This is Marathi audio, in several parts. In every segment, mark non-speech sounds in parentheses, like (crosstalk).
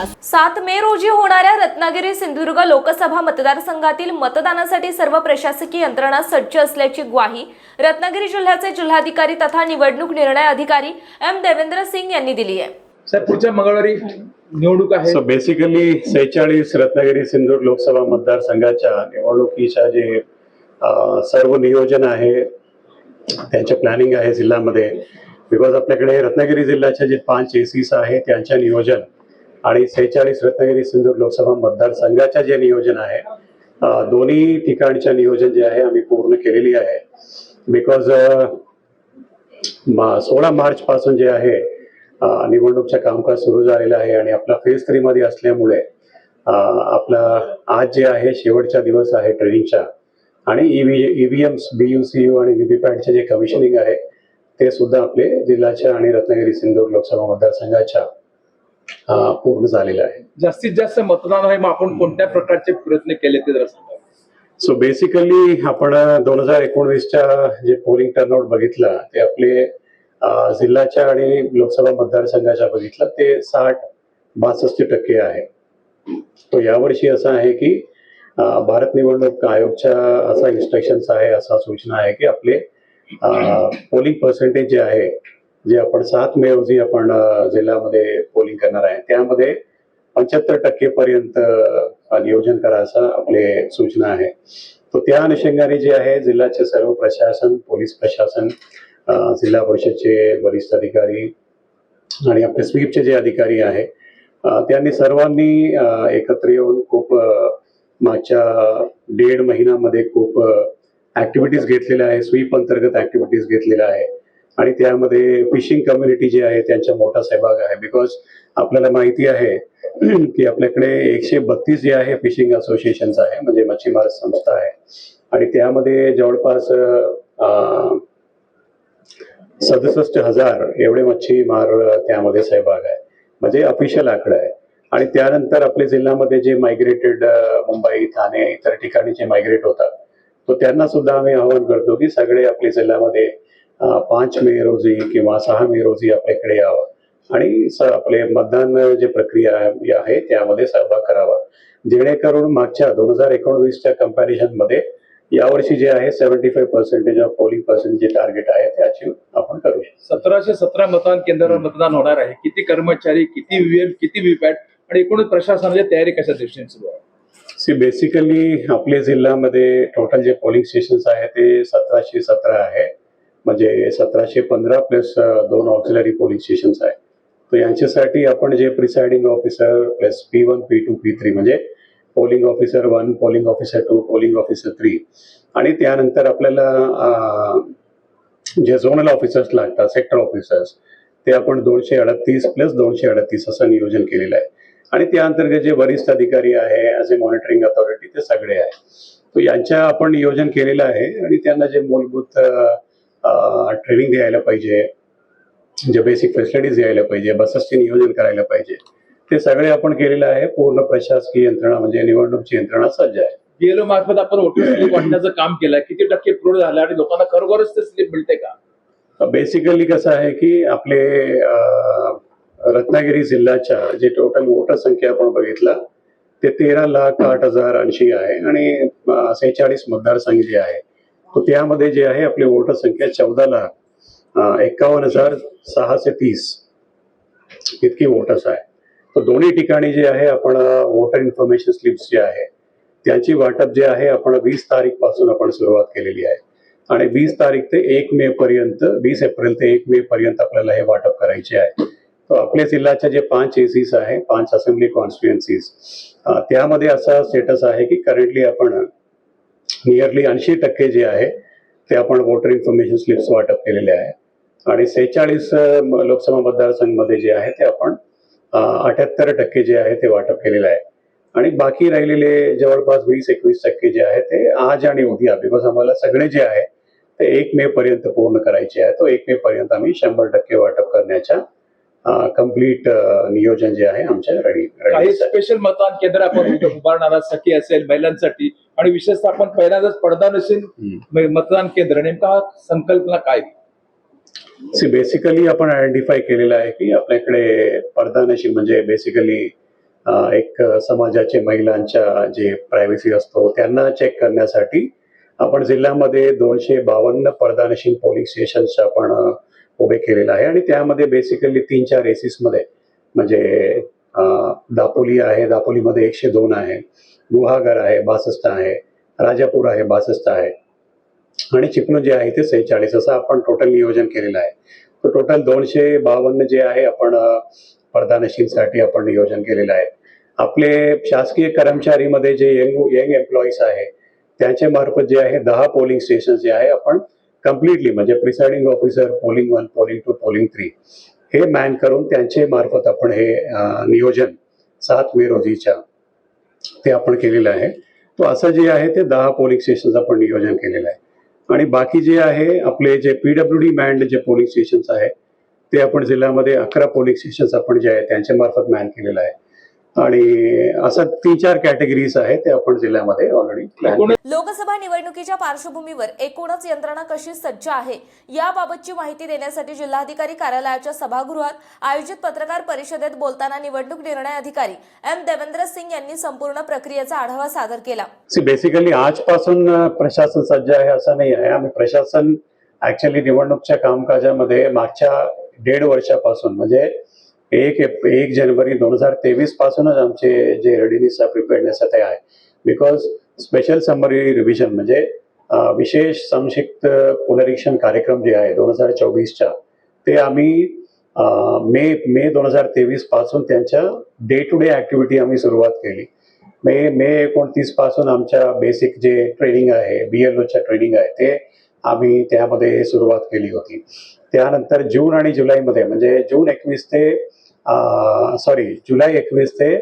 तास सात मे रोजी होणाऱ्या रत्नागिरी सिंधुदुर्ग लोकसभा मतदारसंघातील मतदानासाठी सर्व प्रशासकीय यंत्रणा सज्ज असल्याची ग्वाही रत्नागिरी जिल्ह्याचे जिल्हाधिकारी तथा निवडणूक निर्णय अधिकारी एम देवेंद्र सिंग यांनी दिली आहे. साहेब पुढच्या मंगळवारी निवडणूक आहे. सो बेसिकली सेहेचाळीस रत्नागिरी सिंधूर लोकसभा मतदारसंघाच्या निवडणुकीच्या जे सर्व नियोजन आहे त्यांचे प्लॅनिंग आहे जिल्ह्यामध्ये. बिकॉज आपल्याकडे रत्नागिरी जिल्ह्याचे जे पाच एसीस आहे त्यांच्या नियोजन आणि सेहेचाळीस रत्नागिरी सिंधूर लोकसभा मतदारसंघाच्या जे नियोजन आहे दोन्ही ठिकाणच्या नियोजन जे आहे आम्ही पूर्ण केलेली आहे. बिकॉज सोळा मार्च पासून जे आहे अ, निवडणूकचं कामकाज सुरू झालेलं आहे आणि आपला फेज थ्री मध्ये असल्यामुळे आपला आज जे आहे शेवटचा दिवस आहे ट्रेनिंगचा. आणि ईव्ही ईव्हीएम बीयूसीयू आणि व्हीव्हीपॅटचे जे कमिशनिंग आहे ते सुद्धा आपले जिल्ह्याच्या आणि रत्नागिरी सिंधूर लोकसभा मतदारसंघाच्या पूर्ण झालेलं आहे. जास्तीत जास्त मतदान आहे मग आपण कोणत्या प्रकारचे प्रयत्न केले ते जरा सांगा. सो बेसिकली आपण दोन हजार एकोणवीसच्या जे पोलिंग टर्नआउट बघितलं ते आपले जिल्ह्याच्या आणि लोकसभा मतदारसंघाच्या बघितलं ते साठ बासष्ट टक्के आहे. तो यावर्षी असं आहे की भारत निवडणूक आयोगच्या असा इन्स्ट्रक्शन्स आहे असा सूचना आहे की आपले पोलिंग पर्सेंटेज जे आहे जे आपण सात मे रोजी आपण जिल्ह्यामध्ये पोलिंग करणार आहे त्यामध्ये पंच्याहत्तर टक्के पर्यंत नियोजन करायचं आपले सूचना आहे. तर त्या अनुषंगाने जे आहे जिल्ह्याचे सर्व प्रशासन पोलीस प्रशासन जिल्हा परिषदचे वरिष्ठ अधिकारी आणि आपले स्वीपचे जे अधिकारी आहे त्यांनी सर्वांनी एकत्र येऊन खूप मागच्या दीड महिन्यामध्ये खूप ऍक्टिव्हिटीज घेतलेल्या आहे स्वीप अंतर्गत ऍक्टिव्हिटीज घेतलेल्या आहे आणि त्यामध्ये फिशिंग कम्युनिटी जे आहे त्यांचा मोठा सहभाग आहे. बिकॉज आपल्याला माहिती आहे (clears throat) की आपल्याकडे एकशे बत्तीस जे आहे फिशिंग असोसिएशन्स आहे म्हणजे मच्छीमार संस्था आहे. आणि त्यामध्ये जवळपास अ, सदुसष्ट हजार एवढे मच्छीमार त्यामध्ये सहभाग आहे. म्हणजे ऑफिशियल आकडा आहे. आणि त्यानंतर आपल्या जिल्ह्यामध्ये जे मायग्रेटेड मुंबई ठाणे इतर ठिकाणी जे मायग्रेट होतात तो त्यांना सुद्धा आम्ही आवाहन करतो की सगळे आपल्या जिल्ह्यामध्ये पाच मे रोजी किंवा सहा मे रोजी आपल्याकडे यावं. आणि आपले मतदान जे प्रक्रिया आहे त्यामध्ये सहभाग करावा. जेणेकरून मागच्या दोन हजार एकोणवीसच्या कंपॅरिझनमध्ये यावर्षी जे आहे seventy five percentage of polling percent जे टार्गेट आहे ते अचीव आपण करू सतराशे सतरा मतदान केंद्रावर मतदान होणार आहे. किती कर्मचारी किती व्हीएम किती व्हीपॅट आणि एकूण प्रशासनाची तयारी कशा दृष्टीने सुरू आहे? सी बेसिकली आपल्या जिल्ह्यामध्ये टोटल जे पोलिंग स्टेशन्स आहे ते सतराशे सतरा आहे. म्हणजे सतराशे पंधरा प्लस दोन ऑक्झिलरी पोलिंग स्टेशन्स आहे. तर यांच्यासाठी आपण जे presiding officer plus P one P two P three म्हणजे polling officer one polling officer two polling officer three आणि त्यानंतर आपल्याला जे झोनल ऑफिसर्स लागतात सेक्टर ऑफिसर्स ते आपण दोनशे अडतीस प्लस दोनशे अडतीस असं नियोजन केलेलं आहे. आणि त्या अंतर्गत जे वरिष्ठ अधिकारी आहे ॲज ए मॉनिटरिंग अथॉरिटी ते सगळे आहे. तर यांच्या आपण नियोजन केलेलं आहे आणि त्यांना जे मूलभूत ट्रेनिंग द्यायला पाहिजे. जे बेसिक फॅसिलिटीज द्यायला पाहिजे बसेसचे नियोजन करायला पाहिजे. ते सगळे आपण केलेलं आहे. पूर्ण प्रशासकीय यंत्रणा म्हणजे निवडणूकची यंत्रणा सज्ज आहे. बीएलओ मार्फत आपण वोटर स्लिप वाटण्याचं काम केलं. किती टक्के पूर्ण झालं आणि लोकांना खरोखरच ते स्लिप मिळते का? बेसिकली कसं आहे की आपले रत्नागिरी जिल्ह्याच्या जे टोटल वोटर संख्या आपण बघितलं ते तेरा लाख आठ हजार ऐंशी आहे आणि सेहेचाळीस मतदारसंघ जे आहे. हो, त्यामध्ये जे आहे आपली वोटर संख्या चौदा लाख एकावन्न हजार सहाशे तीस इतकी वोटर्स आहे. तर दोन्ही ठिकाणी जे आहे आपण वोटर इन्फॉर्मेशन स्लिप्स जे आहे त्यांची वाटप जे आहे आपण वीस तारीखपासून आपण सुरुवात केलेली आहे. आणि वीस तारीख ते एक मे पर्यंत वीस एप्रिल ते एक मे पर्यंत आपल्याला हे वाटप करायचे आहे. तर आपल्या जिल्ह्याच्या जे पाच एसीस आहे पाच असेंब्ली कॉन्स्टिट्युएन्सीज त्यामध्ये असा स्टेटस आहे की करंटली आपण नियरली ऐंशी टक्के जे आहे ते आपण वोटर इन्फॉर्मेशन स्लिप्स वाटप केलेले आहे. आणि सेहेचाळीस लोकसभा मतदारसंघमध्ये जे आहे ते आपण अठ्याहत्तर टक्के जे आहे ते वाटप केलेलं आहे. आणि बाकी राहिलेले जवळपास वीस एकवीस टक्के जे आहे ते आज आणि उद्या बिकॉज आम्हाला सगळे जे आहे ते एक मे पर्यंत पूर्ण करायचे आहे. तो एक मे पर्यंत आम्ही शंभर टक्के वाटप करण्याच्या कंप्लीट नियोजन जे आहे आमच्या रेडी स्पेशल मतदान केंद्र आपण उभं- उभारणार असेल महिलांसाठी आणि विशेषतः आपण पहिल्यांदाच पडदा नसेल मतदान केंद्र नेमका संकल्पना काय? सी बेसिकली आपण आयडेंटिफाय केलेलं आहे की आपल्याकडे पडदानशी म्हणजे बेसिकली एक समाजाचे महिलांच्या जे प्रायव्हसी असतो त्यांना चेक करण्यासाठी आपण जिल्ह्यामध्ये दोनशे बावन्न पडदानशील पोलीस स्टेशन्स आपण उभे केलेलं आहे. आणि त्यामध्ये बेसिकली तीन चार रेसिसमध्ये म्हणजे दापोली आहे दापोलीमध्ये एकशे दोन आहे. गुहागर आहे बासष्ट आहे राजापूर आहे बासष्ट आहे. आणि चिपळूण जे आहे ते सेहेचाळीस असं आपण टोटल नियोजन केलेलं आहे. तर टोटल दोनशे बावन्न जे आहे आपण अ, आपण नियोजन केलेलं आहे. आपले शासकीय कर्मचारीमध्ये जे यंग यंग एम्प्लॉईज आहे त्यांच्या मार्फत जे आहे दहा पोलिंग स्टेशन जे आहे आपण कम्प्लिटली म्हणजे presiding officer polling one polling two polling three हे मॅन करून त्यांचे मार्फत आपण हे नियोजन सात मे रोजीच्या ते आपण केलेलं आहे. तो असं जे आहे ते दहा पोलिंग स्टेशन आपण नियोजन केलेलं आहे. आणि बाकी जे आहे आपले जे पीडब्ल्यू डी मॅन्ड जे पोलिंग स्टेशन्स आहे ते आपण जिल्ह्यामध्ये अकरा पोलिंग स्टेशन्स आपण जे आहे त्यांच्या मार्फत मॅन केलेलं आहे. आणि असं तीन चार कॅटेगरीज आहे ते आपण जिल्ह्यामध्ये ऑलरेडी लोकसभा निवडणुकीच्या पार्श्वभूमीवर एकूणच यंत्रणा कशी सज्ज आहे याबाबतची माहिती देण्यासाठी जिल्हाधिकारी कार्यालयाच्या सभागृहात आयोजित पत्रकार परिषदेत बोलताना निवडणूक निर्णय अधिकारी एम देवेंद्र सिंग यांनी संपूर्ण प्रक्रियेचा आढावा सादर केला. बेसिकली आजपासून प्रशासन सज्ज आहे असं नाही आहे. आम्ही प्रशासन ऍक्च्युली निवडणूकच्या कामकाजामध्ये मागच्या दीड वर्षापासून म्हणजे एक एप- एक जानेवारी दोन हजार तेवीस पासूनच आमचे जे रेडीनेस प्रिपेअरनेस ते आहे. बिकॉज स्पेशल समरी रिव्हिजन म्हणजे विशेष संक्षिप्त पुनरीक्षण कार्यक्रम जे आहे दोन हजार चोवीसच्या ते आम्ही मे मे दोन हजार तेवीसपासून त्यांच्या डे टू डे ऍक्टिव्हिटी आम्ही सुरुवात केली. मे मे एकोणतीसपासून आमच्या बेसिक जे ट्रेनिंग आहे बी एल ओच्या ट्रेनिंग आहे ते आम्ही त्यामध्ये सुरुवात केली होती. त्यानंतर जून आणि जुलैमध्ये म्हणजे जून एकवीस ते सॉरी जुलै एकवीस ते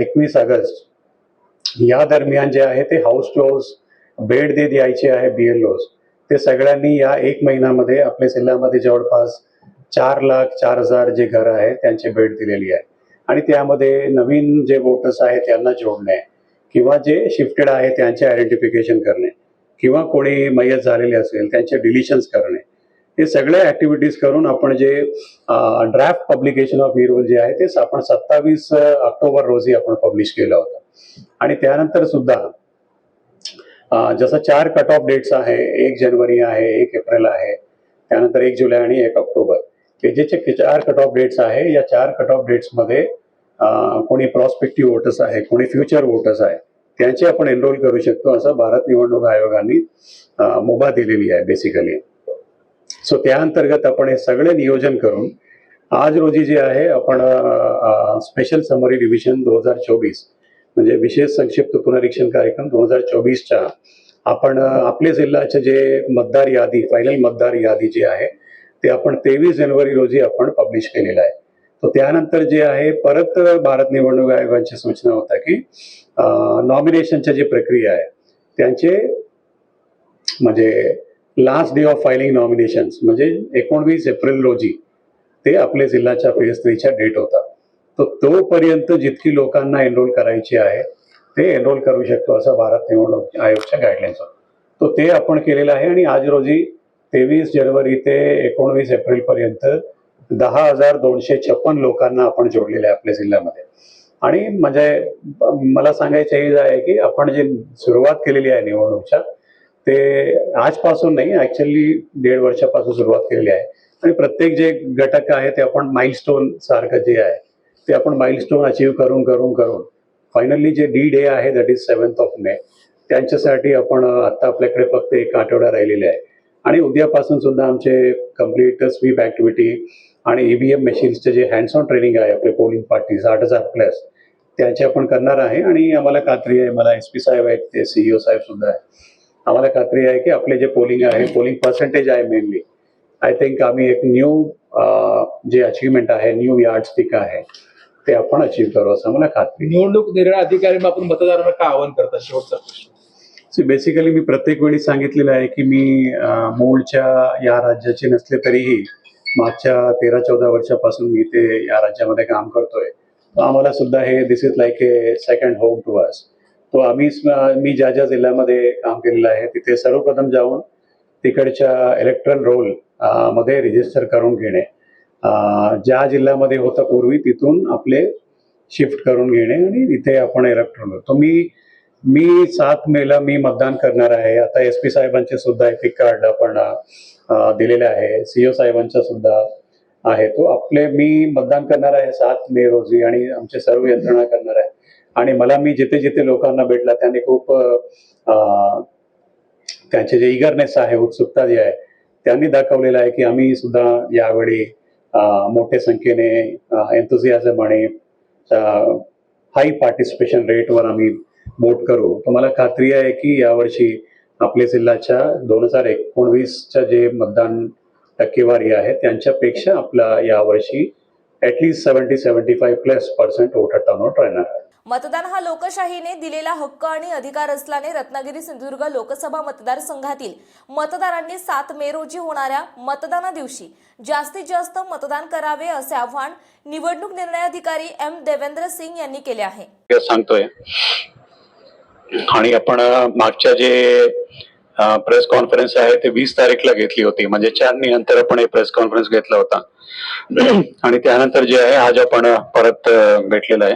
एकवीस ऑगस्ट या दरम्यान जे आहे ते हाऊस टू हाऊस बेड दे द्यायचे आहे बी एल ओज ते सगळ्यांनी या एक महिन्यामध्ये आपल्या जिल्ह्यामध्ये जवळपास चार लाख चार हजार जे घर आहे त्यांची भेट दिलेली आहे. आणि त्यामध्ये नवीन जे वोटर्स आहेत त्यांना जोडणे किंवा जे शिफ्टेड आहे त्यांचे आयडेंटिफिकेशन करणे किंवा कोणी मयत झालेले असेल त्यांचे डिलिशन्स करणे हे सगळे ऍक्टिव्हिटीज करून आपण जे ड्राफ्ट पब्लिकेशन ऑफ हिरोज जे आहे ते आपण सत्तावीस ऑक्टोबर रोजी आपण पब्लिश केलं होतं. आणि त्यानंतर सुद्धा जसं चार कट ऑफ डेट्स आहे एक जानेवारी आहे एक एप्रिल आहे त्यानंतर एक जुलै आणि एक ऑक्टोबर. हे जे चार कट ऑफ डेट्स आहे या चार कट ऑफ डेट्समध्ये कोणी प्रॉस्पेक्टिव्ह वोटर्स आहे कोणी फ्युचर वोटर्स आहे त्यांचे आपण एनरोल करू शकतो असं भारत निवडणूक आयोगाने मुभा दिलेली आहे बेसिकली सो त्या अंतर्गत आपण हे सगळे नियोजन करून आज रोजी जे आहे आपण स्पेशल समरी डिव्हिजन दोन हजार चोवीस म्हणजे विशेष संक्षिप्त पुनरीक्षण कार्यक्रम दोन हजार चोवीसच्या आपण आपले आपल्या जिल्ह्याचे जे मतदार यादी फायनल मतदार यादी जी आहे ते आपण तेवीस जानेवारी रोजी आपण पब्लिश केलेलं आहे. तर त्यानंतर जे आहे परत भारत निवडणूक आयोगाची सूचना होता की नॉमिनेशनच्या जी प्रक्रिया आहे त्यांचे म्हणजे last day of filing nominations म्हणजे एकोणवीस एप्रिल रोजी ते आपल्या जिल्ह्याच्या फेज थ्रीच्या डेट होता. तर तोपर्यंत जितकी लोकांना एनरोल करायची आहे ते एनरोल करू शकतो असं भारत निवडणूक आयोगच्या गाईडलाईन्स होतं तो ते आपण केलेलं आहे आणि आज रोजी तेवीस जानेवारी ते एकोणवीस एप्रिल पर्यंत दहा हजार दोनशे छप्पन लोकांना आपण जोडलेले आहे आपल्या जिल्ह्यामध्ये. आणि म्हणजे मला सांगायचं हे आहे की आपण जे सुरुवात केलेली आहे निवडणूकच्या ते आजपासून नाही ऍक्च्युअली दीड वर्षापासून सुरुवात केलेली आहे. आणि प्रत्येक जे घटक आहे ते आपण माइलस्टोन सारखं जे आहे ते आपण माइलस्टोन अचीव करून करून करून फायनली जे डी डे आहे that is seventh of May त्यांच्यासाठी आपण आत्ता आता आपल्याकडे फक्त एक आठवडा राहिलेले आहे. आणि उद्यापासून सुद्धा आमचे कंप्लीट स्वीप ऍक्टिव्हिटी आणि ई व्ही एम मशीन्सचे जे हँड्स ऑन ट्रेनिंग आहे आपले पोलिंग पार्टीज आठ हजार प्लस त्याचे आपण करणार आहे. आणि आम्हाला खात्री आहे मला एस पी साहेब आहेत ते सीईओ साहेब सुद्धा आहे आम्हाला खात्री आहे की आपले जे पोलिंग आहे पोलिंग पर्सेंटेज आहे मेनली आय थिंक आम्ही एक न्यू जे अचीवमेंट आहे न्यू यार्ड स्टिक आहे ते आपण अचीव करू असं मला खात्री. निवडणूक निर्णय अधिकारी आपण मतदारांना काय आवाहन करतात शेवटचा प्रश्न. बेसिकली मी प्रत्येक वेळी सांगितलेलं आहे की मी मूळच्या या राज्याचे नसले तरीही मागच्या तेरा चौदा वर्षापासून मी ते या राज्यामध्ये काम करतोय. आम्हाला सुद्धा हे this is like a second home to us तो आम्ही मी ज्या ज्या जिल्ह्यामध्ये काम केलेलं आहे तिथे सर्वप्रथम जाऊन तिकडच्या इलेक्ट्रल रोलमध्ये रजिस्टर करून घेणे. ज्या जिल्ह्यामध्ये होतं पूर्वी तिथून आपले शिफ्ट करून घेणे आणि तिथे आपण इलेक्ट्रॉन तो मी मी सात मेला मी मतदान करणार आहे. आता एस पी साहेबांचे सुद्धा एपिक कार्ड आपण दिलेले आहे. सीओ साहेबांचा सुद्धा आहे तो. आपले मी मतदान करणार आहे सात मे रोजी आणि आमचे सर्व यंत्रणा करणार आहे. आणि मला मी जिथे जिथे लोकांना भेटला त्यांनी खूप त्यांचे जे इगरनेस आहे उत्सुकता जी आहे त्यांनी दाखवलेलं आहे की आम्ही सुद्धा यावेळी मोठ्या संख्येने एन्थुझियाझम आणि हाय पार्टिसिपेशन रेटवर आम्ही वोट करू. तर मला खात्री आहे की यावर्षी आपल्या जिल्ह्याच्या दोन हजार एकोणवीसच्या जे मतदान टक्केवारी आहे त्यांच्यापेक्षा आपला यावर्षी at least seventy seventy five plus percent voter turnout राहणार. आहे मतदान हा लोकशाहीने दिलेला हक्क आणि अधिकार असल्याने रत्नागिरी सिंधुदुर्ग लोकसभा मतदारसंघातील मतदारांनी सात मे रोजी होणाऱ्या मतदाना दिवशी जास्तीत जास्त मतदान करावे असे आवाहन निवडणूक निर्णय अधिकारी एम देवेंद्र सिंग यांनी केले आहे. हे सांगतोय. आणि आपण मागच्या जे प्रेस कॉन्फरन्स आहे ते वीस तारीखला घेतली होती. म्हणजे चार नंतर आपण हे प्रेस कॉन्फरन्स घेतला होता. (clears throat) आणि त्यानंतर जे आहे आज आपण परत भेटलेला आहे.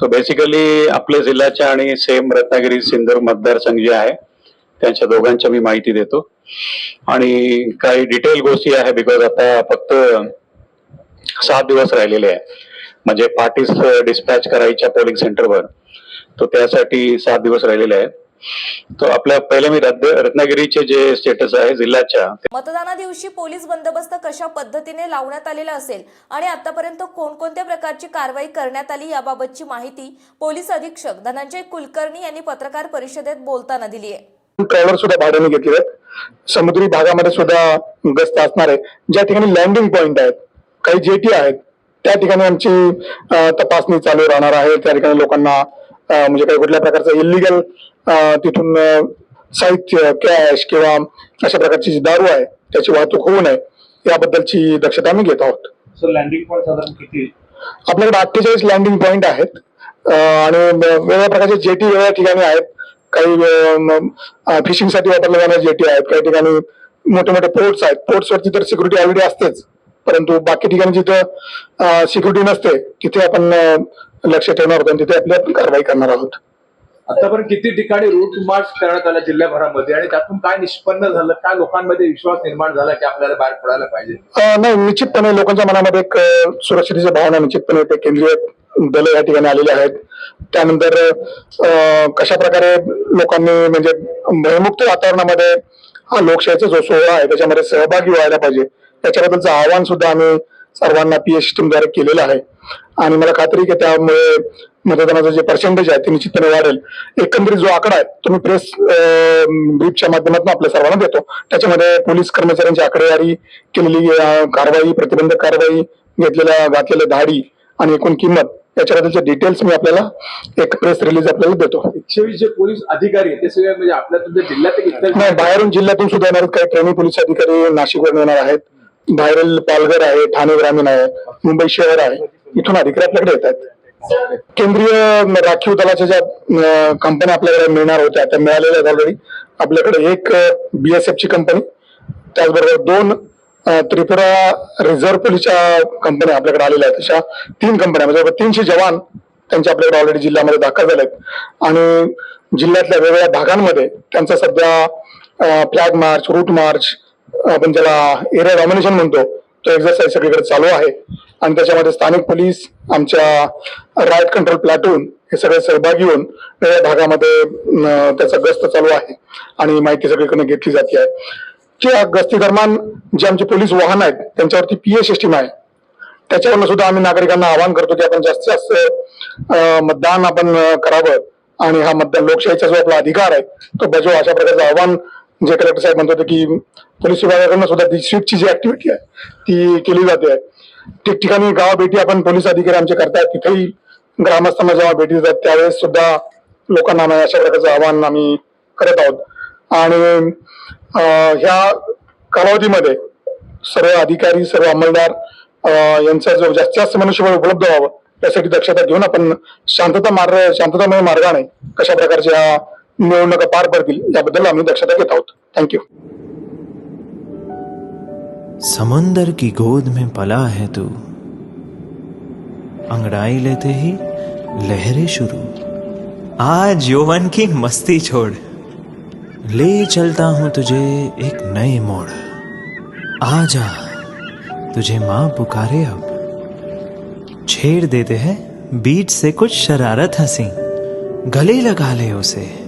तो बेसिकली आपल्या जिल्ह्याच्या आणि सेम रत्नागिरी सिंधूर मतदारसंघ जे आहे त्यांच्या दोघांच्या मी माहिती देतो. आणि काही डिटेल गोष्टी आहे बिकॉज आता फक्त सात दिवस राहिलेले आहे. म्हणजे पार्टीज डिस्पॅच करायच्या पोलिंग सेंटरवर तो त्यासाठी सात दिवस राहिलेले आहेत. तो आपल्या पहिले मी रत्न- रत्नागिरीचे जे स्टेटस आहे जिल्ह्याच्या मतदाना दिवशी पोलीस बंदोबस्त कशा पद्धतीने लावण्यात आलेला असेल आणि आतापर्यंत कोणकोणत्या प्रकारची कारवाई करण्यात आली याबाबतची माहिती पोलीस अधीक्षक धनंजय कुलकर्णी यांनी पत्रकार परिषदेत बोलताना दिली आहे. ट्रॅव्हलर सुद्धा भाड्याने घेतले आहेत. समुद्री भागामध्ये सुद्धा गस्त असणार आहे ज्या ठिकाणी लँडिंग पॉइंट आहेत काही जेटी आहेत त्या ठिकाणी आमची तपासणी चालू राहणार आहे. त्या ठिकाणी लोकांना म्हणजे काही कुठल्या प्रकारचं इलिगल तिथून साहित्य कॅश किंवा अशा प्रकारची जी दारू आहे त्याची वाहतूक होऊ नये याबद्दलची दक्षता आम्ही घेत आहोत. लँडिंग पॉईंट साधारण किती? आपल्याकडे अठ्ठेचाळीस लँडिंग पॉइंट आहेत. आणि वेगवेगळ्या प्रकारचे जेटी वेगळ्या ठिकाणी आहेत. काही फिशिंगसाठी वापरल्या जाणाऱ्या जेटी आहेत. काही ठिकाणी मोठे मोठे पोर्ट्स आहेत. पोर्ट्स वरती तर सिक्युरिटी ऑलरेडी असतेच. परंतु बाकी ठिकाणी जिथं सिक्युरिटी नसते तिथे आपण लक्ष ठेवणार आहोत आणि तिथे आपली आपण कारवाई करणार आहोत. आतापर्यंत किती ठिकाणी रूट मार्च करण्यात आला जिल्ह्याभरामध्ये आणि त्यातून काय निष्पन्न झालं काय लोकांमध्ये विश्वास निर्माण झाला की आपल्याला बाहेर पडायला पाहिजे? नाही निश्चितपणे लोकांच्या मनामध्ये एक सुरक्षतेची भावना निश्चितपणे ते केंद्रीय दल या ठिकाणी आलेले आहेत. त्यानंतर कशा प्रकारे लोकांनी म्हणजे भयमुक्त वातावरणामध्ये हा लोकशाहीचा जो सोहळा आहे त्याच्यामध्ये सहभागी व्हायला पाहिजे. त्याच्याबद्दलचं आवाहन सुद्धा आम्ही सर्वांना पीएच टीमद्वारे केलेलं आहे. आणि मला खात्री की त्यामुळे मतदानाचं जे पर्सेंटेज आहे ते निश्चितपणे वाढेल. एकंदरीत जो आकडा आहे तो मी प्रेस ब्रीफच्या माध्यमातून आपल्या सर्वांना देतो. त्याच्यामध्ये पोलीस कर्मचाऱ्यांची आकडेवारी केलेली कारवाई प्रतिबंधक कारवाई घेतलेल्या घातलेल्या धाडी आणि एकूण किंमत याच्याबद्दलचे डिटेल्स मी आपल्याला एक प्रेस रिलीज आपल्याला देतो. एकशे वीस जे पोलीस अधिकारी आहेत ते सगळे म्हणजे आपल्या तुमच्या जिल्ह्यात नाही बाहेरून जिल्ह्यातून सुद्धा येणार. काही ट्रेनिंग पोलीस अधिकारी नाशिकवरून येणार आहेत. बाहेरील पालघर आहे ठाणे ग्रामीण आहे मुंबई शहर आहे इथून अधिकारी आपल्याकडे येत आहेत केंद्रीय राखीव दलाच्या ज्या कंपन्या आपल्याकडे मिळणार होत्या त्या मिळालेल्या आहेत ऑलरेडी आपल्याकडे एक बीएसएफ ची कंपनी त्याचबरोबर दोन त्रिपुरा रिझर्व्ह पोलीसच्या कंपन्या आपल्याकडे आलेल्या आहेत. अशा तीन कंपन्या म्हणजे तीनशे जवान त्यांचे आपल्याकडे ऑलरेडी जिल्ह्यामध्ये दाखल झाले आहेत. आणि जिल्ह्यातल्या वेगवेगळ्या भागांमध्ये त्यांचा सध्या फ्लॅग मार्च रूट मार्च आपण ज्याला एरिया डॉमिनेशन म्हणतो तो एक्झरसाइज सगळीकडे चालू आहे. आणि त्याच्यामध्ये स्थानिक पोलीस आमच्या राईट कंट्रोल प्लॅटून हे सगळे सहभागी होऊन वेगळ्या भागामध्ये त्याचा गस्त चालू आहे. आणि माहिती सगळीकडे घेतली जाते. आहे त्या गस्ती दरम्यान जे आमचे पोलीस वाहन आहेत त्यांच्यावरती पीए सिस्टीम आहे. त्याच्यावरनं सुद्धा आम्ही नागरिकांना आवाहन करतो की आपण जास्तीत जास्त मतदान आपण करावं. आणि हा मतदान लोकशाहीचा जो आपला अधिकार आहे तो बजाव अशा प्रकारचं आव्हान जे कलेक्टर साहेब म्हणत होते की पोलीस विभागाकडनं सुद्धा ती स्वीपची जी ऍक्टिव्हिटी आहे ती केली जाते. ठिकठिकाणी गावाभेटी आपण पोलीस अधिकारी आमचे करतात तिथेही ग्रामस्थांना जेव्हा भेटी देतात त्यावेळेस सुद्धा लोकांना आम्ही अशा प्रकारचं आव्हान आम्ही करत आहोत. आणि ह्या कालावधीमध्ये सर्व अधिकारी सर्व अंमलदार यांचा जो जास्तीत जास्त मनुष्यबळ उपलब्ध व्हावं यासाठी दक्षता घेऊन आपण शांतता मार्ग शांततामय मार्गाने कशा प्रकारच्या निवडणुका पार पडतील याबद्दल आम्ही दक्षता घेत आहोत थँक्यू समुंदर की गोद में पला है तू। अंगड़ाई लेते ही लहरें शुरू। आज यौवन की मस्ती छोड़। ले चलता हूँ तुझे एक नए मोड़। आजा, तुझे माँ पुकारे अब। छेड़ देते हैं, बीच से कुछ शरारत हँसी। गले लगा ले उसे।